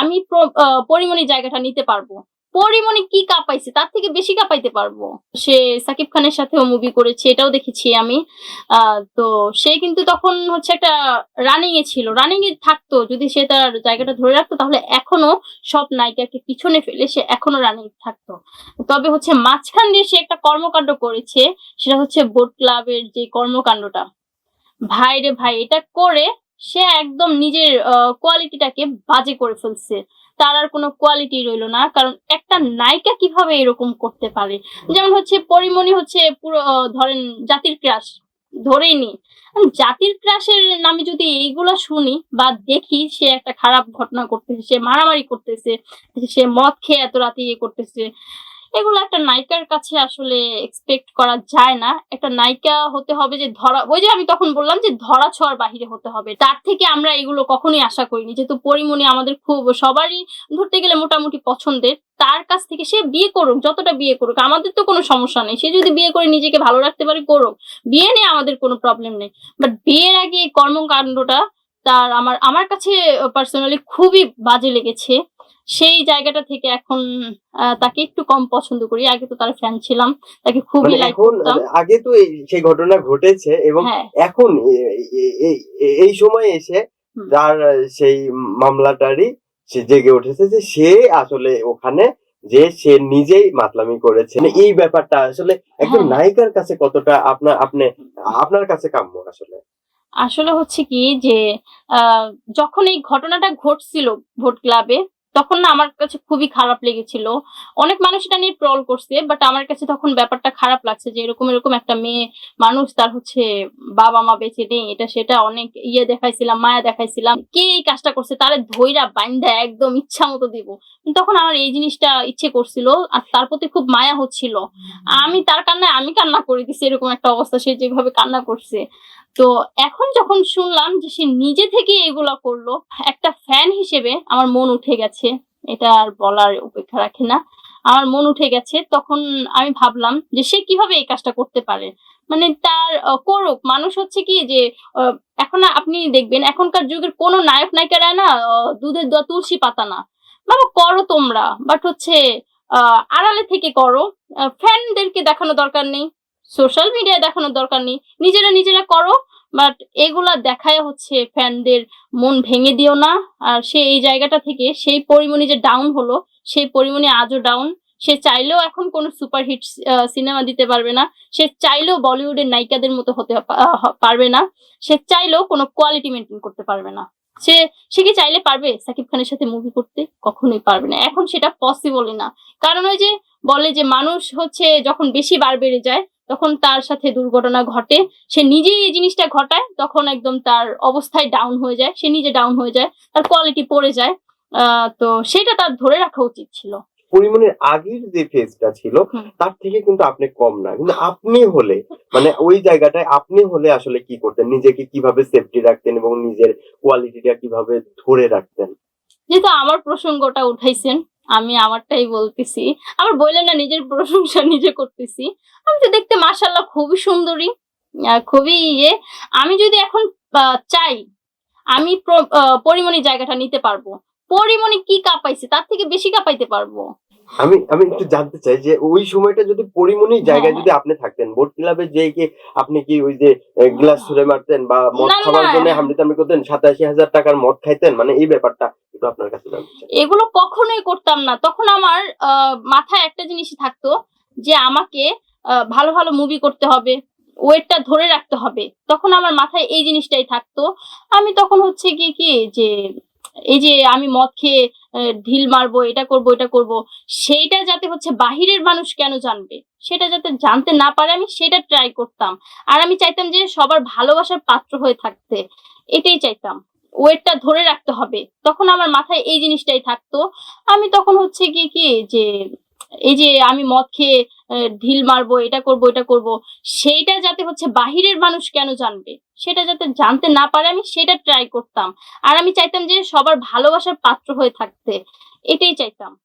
আমি পরিমণির জায়গাটা নিতে পারব। পরিমণি কি কাঁপাইছে? তার থেকে বেশি কাঁপাইতে পারব। সে সাকিব খানের সাথেও মুভি করেছে, এটাও দেখেছি আমি। তো সে কিন্তু তখন হচ্ছে একটা রানিং এ ছিল। রানিং এ থাকতো। যদি সে তার জায়গাটা ধরে রাখতো, তাহলে এখনও সব নায়িকাকে পিছনে ফেলে সে এখনও রানিং থাকতো। তবে হচ্ছে মাঝখান দিয়ে সে একটা কর্মকাণ্ড করেছে, সেটা হচ্ছে বোট ক্লাবের যে কর্মকাণ্ডটা। ভাই রে ভাই, এটা করে সে একদম নিজের কোয়ালিটিটাকে বাজে করে ফেলছে। তার আর কোনো কোয়ালিটি রইল না, কারণ একটা নায়িকা কীভাবে এরকম করতে পারে? যেমন হচ্ছে পরিমণি হচ্ছে পুরো ধরেন জাতির ক্রাশ ধরেই নি জাতির ক্রাশের নামে যদি এইগুলো শুনি বা দেখি, সে একটা খারাপ ঘটনা করতেছে, সে মারামারি করতেছে, সে মদ খেয়ে এত রাতে ইয়ে করতেছে। এগুলো একটা নায়িকার কাছে আসলে এক্সপেক্ট করা যায় না। একটা নায়িকা হতে হবে যে ধরা, ওই যে আমি তখন বললাম যে ধরা ছোঁয়ার বাহিরে হতে হবে। তার থেকে আমরা এগুলো কখনোই আশা করিনি। যেহেতু পরিমণি আমাদের খুব, সবারই ধরতে গেলে মোটামুটি পছন্দের। তার কাছ থেকে সে বিয়ে করুক, যতটা বিয়ে করুক, আমাদের তো কোনো সমস্যা নেই। সে যদি বিয়ে করে নিজেকে ভালো রাখতে পারে, করুক। বিয়ে নিয়ে আমাদের কোনো প্রবলেম নেই। বাট বিয়ের আগে কর্মকাণ্ডটা তার আমার আমার কাছে পার্সোনালি খুবই বাজে লেগেছে। সেই জায়গাটা থেকে এখন তাকে একটু কম পছন্দ করি। আগে তো তার ফ্যান ছিলাম তাকে খুবই মানে লাইক এখন করতাম। আগে তো এই সেই ঘটনা ঘটেছে এবং হ্যাঁ। এখন এই সময় এসে। যার সেই মামলাটারই সে জেগে উঠেছে যে সে আসলে ওখানে যে সে নিজেই মাতলামি করেছে। মানে এই ব্যাপারটা আসলে একজন হ্যাঁ। নায়িকার কাছে কতটা আপনার আপনি আপনার কাছে কাম্য আসলে? আসলে হচ্ছে কি যে আহ, যখন এই ঘটনাটা ঘটছিল ভোট ক্লাবে তখন না আমার কাছে খুবই খারাপ লেগেছিল। অনেক মানুষ এটা নিয়ে ট্রল করছে বাট আমার কাছে তখন ব্যাপারটা খারাপ লাগছে যে এরকম এরকম একটা মেয়ে মানুষ তার হচ্ছে বাবা মা বেঁচে নেই এটা সেটা অনেক ইয়ে দেখাইছিলাম মায়া দেখাইছিলাম। কে এই কাজটা করছে? তারে ধৈরা বাইন্দা একদম ইচ্ছা মতো দিব। তখন আমার এই জিনিসটা ইচ্ছে করছিল আর তার প্রতি খুব মায়া হচ্ছিল। আমি তার কান্নায় আমি কান্না করে দিছি এরকম একটা অবস্থা সে যেভাবে কান্না করছে। তো এখন যখন শুনলাম যে সে নিজে থেকে এগুলা করল, একটা ফ্যান হিসেবে আমার মন উঠে গেছে। এটা আর বলার অপেক্ষা রাখে না। আমার মন উঠে গেছে, তখন আমি ভাবলাম যে সে কীভাবে এই কাজটা করতে পারে? মানে তার করুক। মানুষ হচ্ছে কি যে এখন আপনি দেখবেন, এখনকার যুগের কোনো নায়ক নায়িকারা না দুধের দোয়া তুলসী পাতা না। বাবা, করো তোমরা। বাট হচ্ছে আড়ালে থেকে করো। ফ্যানদেরকে দেখানো দরকার নেই। সোশ্যাল মিডিয়ায় দেখানোর দরকার নেই। নিজেরা নিজেরা করো বাট এগুলা দেখায় হচ্ছে ফ্যানদের মন ভেঙে দিও না। আর সে এই জায়গাটা থেকে সেই পরিমণি যে ডাউন হলো, সেই পরিমণি আজও ডাউন সে চাইলেও এখন কোনো সুপারহিট সিনেমা দিতে পারবে না। সে চাইলেও বলিউডের নায়িকাদের মতো হতে পারবে না। সে চাইলেও কোনো কোয়ালিটি মেনটেন করতে পারবে না। সে সে কি চাইলে পারবে সাকিব খানের সাথে মুভি করতে? কখনোই পারবে না। এখন সেটা পসিবলই না। কারণ ওই যে বলে যে মানুষ হচ্ছে যখন বেশি বার বেড়ে যায় তখন তার সাথে দুর্ঘটনা ঘটে। সে নিজেই এই জিনিসটা ঘটায় তখন একদম তার অবস্থায় ডাউন হয়ে যায়। সে নিজে ডাউন হয়ে যায় তার কোয়ালিটি পড়ে যায়। তো সেটা তার ধরে রাখা উচিত ছিল। পরিমণের আগের যে ফেজটা ছিল তার থেকে কিন্তু আপনি কম না। কিন্তু আপনি হলে মানে ওই জায়গাটায় আপনি হলে আসলে কি করতেন? নিজেকে কীভাবে সেফটি রাখতেন এবং নিজের কোয়ালিটিটা কীভাবে ধরে রাখতেন? যেহেতু আমার প্রসঙ্গটা উঠাইছেন আমি আমারটাই বলতেছি। আমার বললেন না নিজের প্রশংসা নিজে করতেছি। আমি তো দেখতে মাশাল্লাহ খুবই সুন্দরী খুবই ইয়ে। আমি যদি এখন চাই আমি প্র- আহ, পরিমণির জায়গাটা নিতে পারব। পরিমণি কি কাঁপাইছে তার থেকে বেশি কাঁপাইতে পারব। আমি আমি একটু জানতে চাই যে ওই সময়টা যদি জায়গায় হ্যাঁ। যদি আপনি থাকতেন বোট ক্লাবে যে কি আপনি কি ওই যে গ্লাস ছুড়ে মারতেন বা মদ খাওয়ার জন্য হামড়ি তামড়ি করতেন সাতাশি হাজার টাকার মদ খাইতেন? মানে এই ব্যাপারটা আপনার কাছে এগুলো কখনোই করতাম না। তখন আমার মাথায় একটা জিনিসই থাকতো যে আমাকে ভালো ভালো মুভি করতে হবে, ওয়েটটা ধরে রাখতে হবে। তখন আমার মাথায় এই জিনিসটাই থাকতো। আমি তখন হচ্ছে কি কি, যে এই যে আমি মদ খেয়ে ঢিল মারবো, এটা করব এটা করব, সেইটা যাতে হচ্ছে বাহিরের মানুষ কেন জানবে? সেটা যাতে জানতে না পারে, আমি সেটা ট্রাই করতাম। আর আমি চাইতাম যে সবার ভালোবাসার পাত্র হয়ে থাকতে। এটাই চাইতাম। ওয়েটটা ধরে রাখতে হবে। তখন আমার মাথায় এই জিনিসটাই থাকতো। আমি তখন হচ্ছে কি কি, যে এই যে আমি মদ খেয়ে ঢিল মারবো, এটা করব এটা করব, সেইটা যাতে হচ্ছে বাহিরের মানুষ কেন জানবে? সেটা যাতে জানতে না পারে, আমি সেটা ট্রাই করতাম। আর আমি চাইতাম যে সবার ভালোবাসার পাত্র হয়ে থাকতে। এটাই চাইতাম।